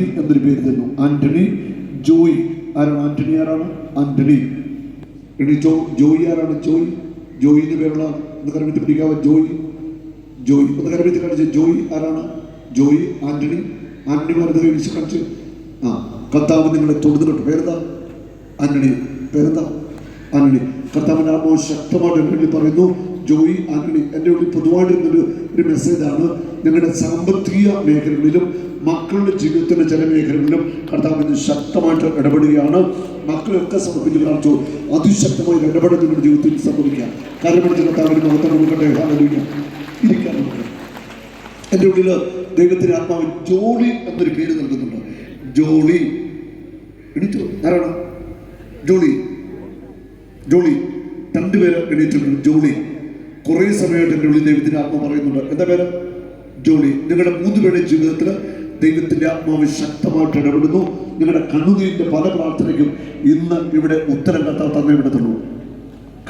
എന്നൊരു പേര് തന്നു. ആന്റണി ജോയ് ആരാണ്? ആന്റണി ആരാണ്? ആന്റണി ഇനി ജോ ജോയി ആരാണ്? ജോയ് ജോയിന്റെ പേരുള്ള ഒന്ന് കരമിട്ട് പിടിക്കാവോ? ജോയ് ജോയ് ഒന്ന് കരമിട്ട് കാണിച്ച്. ജോയ് ആരാണ്? ജോയ് ആന്റണി ആന്റണി മരുന്ന് കഴിച്ച് കാണിച്ച്. ആ കർത്താവ് നിങ്ങളെ തൊടുന്നിട്ട് പേരെന്താ? ആന്റണി പേരെന്താ? ആന്റണി. കർത്താവിന്റെ ആത്മാവ് ശക്തമായിട്ട് എന്റെ പറയുന്നു ജോയി ആന്റണി എന്റെ ഉള്ളിൽ പൊതുവായിട്ടിരുന്നൊരു ഒരു മെസ്സേജാണ് നിങ്ങളുടെ സാമ്പത്തിക മേഖലകളിലും മക്കളുടെ ജീവിതത്തിന്റെ ചില മേഖലകളിലും കർത്താവിന് ശക്തമായിട്ട് ഇടപെടുകയാണ്. മക്കളെയൊക്കെ സമർപ്പിച്ച് കാണിച്ചു അതിശക്തമായ ഇടപെടൽ നിങ്ങളുടെ ജീവിതത്തിൽ സംഭവിക്കാം. കാര്യപ്പെടുത്തി കർത്താവിന് മഹത്വം കൊടുക്കട്ടെ? എന്റെ ഉള്ളിൽ ദൈവത്തിന്റെ ആത്മാവ് ജോളി എന്നൊരു പേര് നൽകുന്നുണ്ട്. ജോളി. എണീറ്റോ? ആരാണ്? ജോളി. ജോളി. രണ്ടുപേര് എണീറ്റിട്ടുണ്ട്. ജോളി. കുറേ സമയമായിട്ട് എന്റെ ഉള്ളിൽ ദൈവത്തിന്റെ ആത്മ പറയുന്നുണ്ട്. എന്താ പേര്? ജോളി. നിങ്ങളുടെ മൂന്ന് പേരുടെ ജീവിതത്തിൽ ദൈവത്തിന്റെ ആത്മാവ് ശക്തമായിട്ട് ഇടപെടുന്നു. നിങ്ങളുടെ കണ്ണുനീരിന്റെ പല പ്രാർത്ഥനയ്ക്കും ഇന്ന് ഇവിടെ ഉത്തരം കത്താൻ തന്നെ വിടത്തുള്ളൂ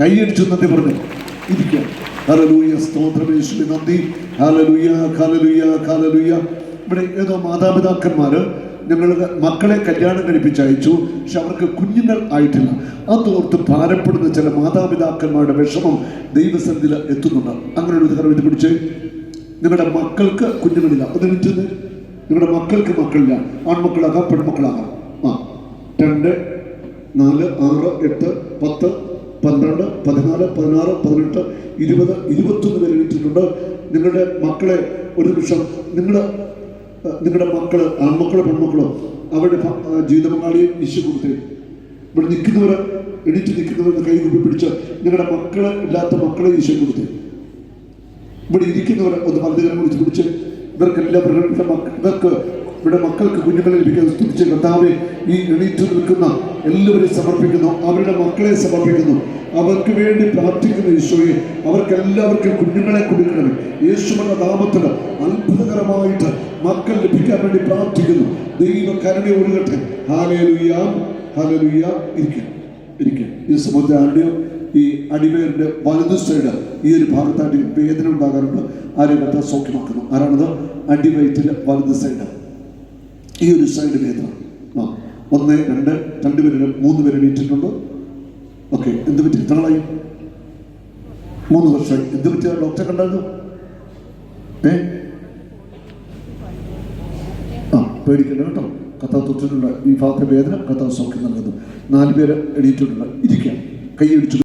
കൈയടിച്ചു നന്ദി പറഞ്ഞു. ഇരിക്കാം ഹല്ലേലൂയ. സ്തോത്രമേശ്വരി നന്ദി. Hallelujah hallelujah hallelujah. ഇവിടെ ഏതോ മാതാപിതാക്കന്മാര് ഞങ്ങൾ മക്കളെ കല്യാണം കഴിപ്പിച്ചയച്ചു പക്ഷെ അവർക്ക് കുഞ്ഞുങ്ങൾ ആയിട്ടില്ല. അതോർത്ത് ഭാരപ്പെടുന്ന ചില മാതാപിതാക്കന്മാരുടെ വിഷമം ദൈവസന്ധിയിൽ എത്തുന്നുണ്ട്. അങ്ങനെ ഒരു ഉദാഹരണം പിടിച്ച്. നിങ്ങളുടെ മക്കൾക്ക് കുഞ്ഞുങ്ങളില്ല. ഒന്ന് വിളിച്ചത് നിങ്ങളുടെ മക്കൾക്ക് മക്കളില്ല. ആൺമക്കളാകാം പെൺമക്കളാകാം. ആ രണ്ട് നാല് ആറ് എട്ട് പത്ത് പന്ത്രണ്ട് പതിനാല് പതിനാറ് പതിനെട്ട് ഇരുപത് ഇരുപത്തൊന്ന് വരെ എണീറ്റിട്ടുണ്ട് നിങ്ങളുടെ മക്കളെ ഒരു നിമിഷം നിങ്ങൾ നിങ്ങളുടെ മക്കൾ ആൺമക്കളോ പെൺമക്കളോ അവരുടെ ജീവിത പങ്കാളിയെ ഈശോ കൊടുത്തേ ഇവിടെ നിൽക്കുന്നവർ എണീറ്റ് നിൽക്കുന്നവർ കൈ കൂപ്പി പിടിച്ച് നിങ്ങളുടെ മക്കളെ ഇല്ലാത്ത മക്കളെ ഈശോ കൊടുത്തേ ഇവിടെ ഇരിക്കുന്നവർ ഒന്ന് പലതരം വിളിച്ച് പിടിച്ച് ഇവർക്ക് എല്ലാവരും ഇവർക്ക് ഇവിടെ മക്കൾക്ക് കുഞ്ഞുങ്ങളെ ലഭിക്കാൻ സ്തുതിച്ച് കർത്താവെ ഈ എണീറ്റ് നിൽക്കുന്ന എല്ലാവരെയും സമർപ്പിക്കുന്നു അവരുടെ മക്കളെ സമർപ്പിക്കുന്നു. അവർക്ക് വേണ്ടി പ്രാർത്ഥിക്കുന്ന ഈശോയെ അവർക്ക് എല്ലാവർക്കും കുഞ്ഞുങ്ങളെ കൊടുക്കണമേ യേശുവിന്റെ നാമത്തിൽ അത്ഭുതകരമായിട്ട് മക്കൾ ലഭിക്കാൻ വേണ്ടി പ്രാർത്ഥിക്കുന്നു. ദൈവ കരുണ ഒഴുകട്ടെ. ഹാലേലുയ്യ ഹാലേലുയ്യ ഇരിക്കാം ഇരിക്കാം. ഈ സമയത്ത് ആരുടെയോ ഈ അടിവേറിന്റെ വലതു സൈഡ് ഈ ഒരു ഭാഗത്തായിട്ട് വേദന ഉണ്ടാകാറുണ്ട്. ആരെയും കത്ത സൗഖ്യമാക്കുന്നു. ആരാണത്? അടിവയറ്റിലെ വലതു സൈഡ് ഈ ഒരു സൈഡ് വേദന. ആ ഒന്ന് രണ്ട് രണ്ട് പേരും മൂന്ന് പേര് എണീറ്റിട്ടുണ്ട് ഓക്കെ എന്ത് പറ്റി? എത്ര നാളായി മൂന്ന് വർഷമായി എന്ത് പറ്റിയ ഡോക്ടറെ കണ്ടായിരുന്നു? ഏ? ആ പേടിക്കണ്ട കേട്ടോ. കഥ തൊട്ടിട്ടുണ്ട്. ഈ ഭാഗത്തെ വേദന കഥ സൗഖ്യം നൽകുന്നു. നാല് പേര് എണീറ്റിട്ടുണ്ട്. ഇരിക്കാം. കൈ അടിച്ചു